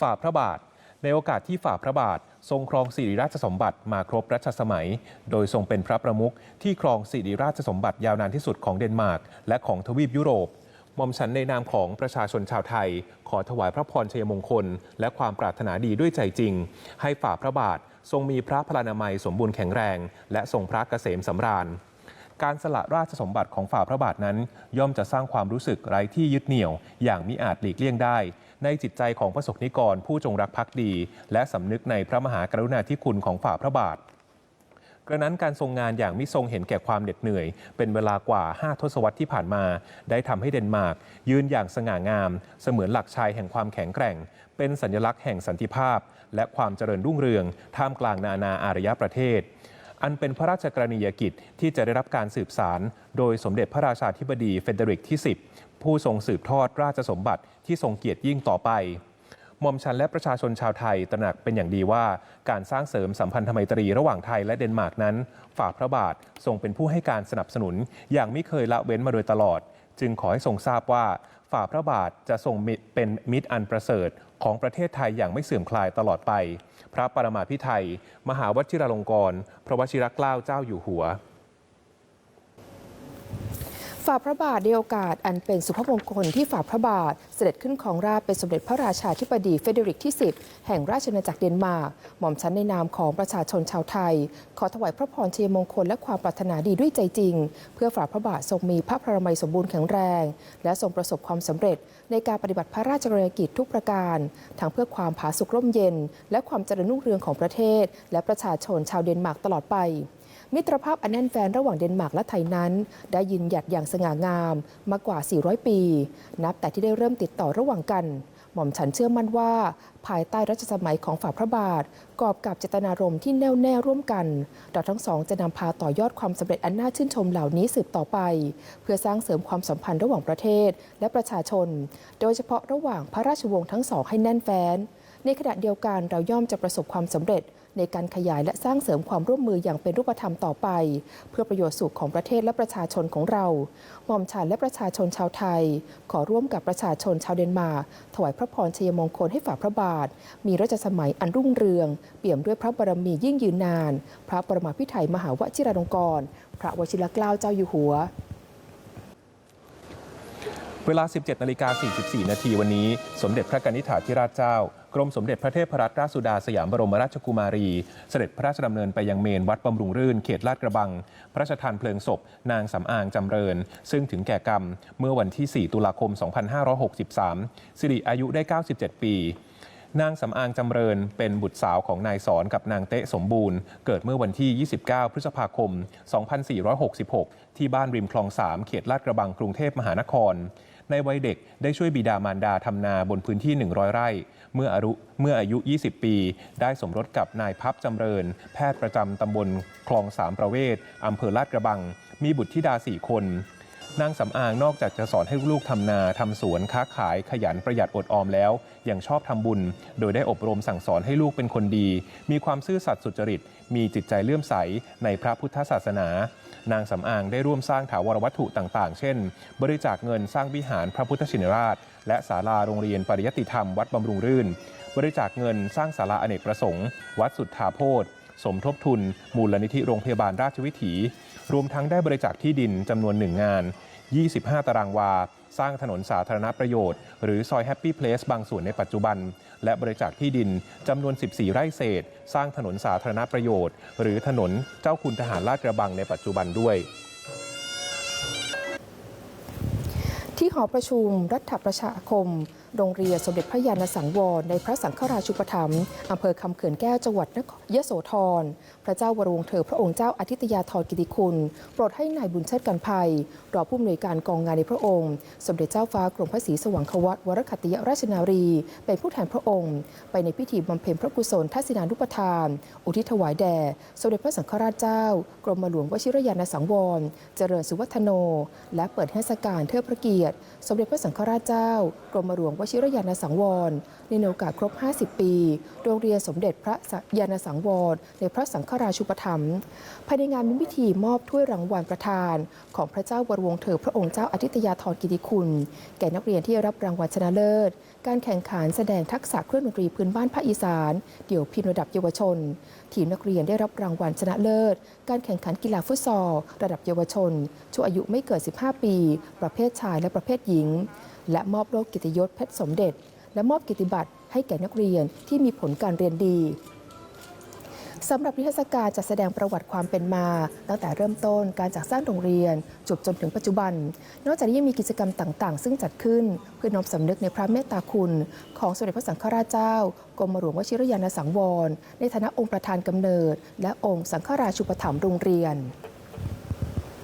ฝ่าพระบาท ในโอกาสที่ฝ่าพระบาท ทรงครองสิริราชสมบัติมาครบรัชสมัย โดยทรงเป็นพระประมุขที่ครองสิริราชสมบัติยาวนานที่สุดของเดนมาร์กและของทวีปยุโรปหม่อมฉันในนามของประชาชนชาวไทย ขอถวายพระพรชัยมงคล และความปรารถนาดีด้วยใจจริง ให้ฝ่าพระบาท ทรงมีพระพลานามัยสมบูรณ์แข็งแรง และทรงพระเกษมสำราญ การสละราชสมบัติของฝ่าพระบาทนั้น ย่อมจะสร้างความรู้สึกไร้ที่ยึดเหนี่ยว อย่างมิอาจหลีกเลี่ยงได้ ในจิตใจของพระสงฆ์นิกรผู้จงรักภักดี และสำนึกในพระมหากรุณาธิคุณของฝ่าพระบาทกระนั้นการทรงงานอย่างมิทรงเห็นแก่ความเหน็ดเหนื่อย เป็นเวลากว่า 5 ทศวรรษที่ผ่านมา ได้ทำให้เดนมาร์ก ยืนอย่างสง่างาม เสมือนหลักชัยแห่งความแข็งแกร่ง เป็นสัญลักษณ์แห่งสันติภาพ และความเจริญรุ่งเรือง ท่ามกลางนานาอารยประเทศ อันเป็นพระราชกรณียกิจที่จะได้รับการสืบสาร โดยสมเด็จพระราชาธิบดีเฟเดริกที่ 10 ผู้ทรงสืบทอดราชสมบัติที่ทรงเกียรติยิ่งต่อไปหม่อมชันและประชาชนชาวไทยตระหนักเป็นอย่างดีว่าการสร้างเสริมสัมพันธไมตรีระหว่างไทยและเดนมาร์กนั้น ฝ่าพระบาททรงเป็นผู้ให้การสนับสนุน อย่างไม่เคยละเว้นมาโดยตลอด จึงขอให้ทรงทราบว่า ฝ่าพระบาทจะทรงเป็นมิตรอันประเสริฐของประเทศไทยอย่างไม่เสื่อมคลายตลอดไป พระปรมาภิไธยมหาวชิราลงกรณ์พระวชิรเกล้าเจ้าอยู่หัว ฝ่าพระบาทในโอกาสอันเป็นสุภมงคลที่ฝ่าพระบาทเสด็จขึ้นของราชเป็นสมเด็จพระราชาธิบดีเฟเดริกที่ 10 แห่งราชอาณาจักรเดนมาร์กหม่อมชั้นในนามของประชาชนชาวไทย ขอถวายพระพรเชัยมงคลและความปรารถนาดีด้วยใจจริง เพื่อฝ่าพระบาททรงมีพระพรมัยสมบูรณ์แข็งแรง และทรงประสบความสำเร็จ ในการปฏิบัติพระราชกรณียกิจทุกประการทั้งเพื่อความผาสุกร่มเย็น และความเจริญรุ่งเรืองของประเทศ และประชาชนชาวเดนมาร์กตลอดไป มิตรภาพอันแน่นแฟนระหว่างเดนมาร์กและไทยนั้น ได้ยืนหยัดอย่างสง่างามมากว่า 400 ปี นับแต่ที่ได้เริ่มติดต่อระหว่างกัน หม่อมฉันเชื่อมั่นว่า ภายใต้รัชสมัยของฝ่าพระบาท กอบกับเจตนารมณ์ที่แน่วแน่ร่วมกันเราทั้งสองจะนำพาต่อยอดความสำเร็จอันน่าชื่นชมเหล่านี้สืบต่อไป เพื่อสร้างเสริมความสัมพันธ์ระหว่างประเทศและประชาชน โดยเฉพาะระหว่างพระราชวงศ์ทั้งสองให้แน่นแฟ้น ในขณะเดียวกันเราย่อมจะประสบความสำเร็จ ในการขยายและสร้างเสริมความร่วมมืออย่างเป็นรูปธรรมต่อไป เพื่อประโยชน์สุขของประเทศและประชาชนของเราหม่อมฉันและประชาชนชาวไทย ขอร่วมกับประชาชนชาวเดนมาร์กถวายพระพรชัยมงคลให้ฝ่าพระบาท มีรัชสมัยอันรุ่งเรือง เปี่ยมด้วยพระบารมียิ่งยืนนาน พระปรมาภิไธยมหาวชิราลงกรณ์พระวชิรเกล้าเจ้าอยู่หัวเวลา 17 นาฬิกา 44 นาทีวันนี้ สมเด็จพระกนิษฐาธิราชเจ้า กรมสมเด็จพระเทพรัตนราชสุดาสยามบรมราชกุมารี เสด็จพระราชดำเนินไปยังเมนวัดบำรุงรื่นเขตลาดกระบัง พระราชทานเพลิงศพ นางสำอางจำเริญ ซึ่งถึงแก่กรรมเมื่อวันที่ 4 ตุลาคม 2563 สิริอายุได้ 97 ปีนางสำอางจำเริญเป็นบุตรสาวของนายสอนกับนางเตะสมบูรณ์ เกิดเมื่อวันที่ 29 พฤษภาคม 2466 ที่บ้านริมคลอง 3 เขตลาดกระบังกรุงเทพมหานคร ในวัยเด็กได้ช่วยบิดามารดาทำนาบนพื้นที่ 100 ไร่ เมื่ออายุเมื่ออายุ 20 ปี ได้สมรสกับนายพับจำเริญ แพทย์ประจำตำบลคลองสามประเวศอำเภอลาดกระบัง มีบุตรธิดาสี่คน นางสำอางนอกจากจะสอนให้ลูกทำนาทำสวนค้าขายขยันประหยัดอดออมแล้ว ยังชอบทำบุญ โดยได้อบรมสั่งสอนให้ลูกเป็นคนดี มีความซื่อสัตย์สุจริต มีจิตใจเลื่อมใสในพระพุทธศาสนา นางสำอางได้ร่วมสร้างถาวรวัตถุต่าง ๆ เช่น บริจาคเงินสร้างวิหารพระพุทธชินราช และศาลาโรงเรียนปริยติธรรมวัดบำรุงรื่น บริจาคเงินสร้างศาลาอเนกประสงค์ วัดสุทธาโพธ สมทบทุน มูลนิธิโรงพยาบาลราชวิถี รวมทั้งได้บริจาคที่ดินจำนวนหนึ่งงาน 25 ตารางวา สร้างถนนสาธารณประโยชน์ หรือซอยแฮปปี้เพลสบางส่วนในปัจจุบัน และบริจาคที่ดินจำนวน 14 ไร่เศษ สร้างถนนสาธารณประโยชน์ หรือถนนเจ้าคุณทหารลาดกระบังในปัจจุบันด้วยที่หอประชุมรัฐประชาคม โรงเรียนสมเด็จพระยาณสังวร ในพระสังฆราชูปถัมภ์อำเภอคำเขื่อนแก้วจังหวัดนครยโสธร พระเจ้าวรวงเธอพระองค์เจ้าอาทิตยาธรกิติคุณ โปรดให้นายบุญเชิดกันภัย รองผู้อำนวยการกองงานในพระองค์ สมเด็จเจ้าฟ้ากรมพระศรีสว่างควัตวรคตติยราชนารี เป็นผู้แทนพระองค์ ไปในพิธีบำเพ็ญพระกุศลทัศนานุปทาน อุทิศถวายแด่สมเด็จพระสังฆราชเจ้า กรมหลวงวชิรยานสังวร เจริญสุวัฒโน และเปิดเทศกาลเทิดพระเกียรติ สมเด็จพระสังฆราชเจ้า กรมหลวงวชิรยานสังวร ในโอกาสครบ 50 ปี โรงเรียนสมเด็จพระยานสังวร ในพระสังฆราชูปถัมภ์ภายในงานมีพิธีมอบถ้วยรางวัลประธาน ของพระเจ้าวรวงเธอพระองค์เจ้าอาทิตยาธรกิติคุณ แก่นักเรียนที่รับรางวัลชนะเลิศ การแข่งขันแสดงทักษะเครื่องดนตรีพื้นบ้านภาคอีสาน เดี่ยวพินระดับเยาวชน ทีมนักเรียนได้รับรางวัลชนะเลิศ การแข่งขันกีฬาฟุตซอลระดับเยาวชน ช่วงอายุไม่เกิน 15 ปี ประเภทชายและประเภทหญิง และมอบโล่กียรติยศเพชรสมเด็จ และมอบกียรติบัตรให้แก่นักเรียนที่มีผลการเรียนดีสำหรับนิทรรศการจะแสดงประวัติความเป็นมา ตั้งแต่เริ่มต้นการจัดสร้างโรงเรียน จบจนถึงปัจจุบัน นอกจากนี้ยังมีกิจกรรมต่างๆ ซึ่งจัดขึ้น เพื่อน้อมสำนึกในพระเมตตาคุณ ของสมเด็จพระสังฆราชเจ้ากรมหลวงวชิรยานสังวร ในฐานะองค์ประธานกำเนิด และองค์สังฆราชูปถัมภ์โรงเรียน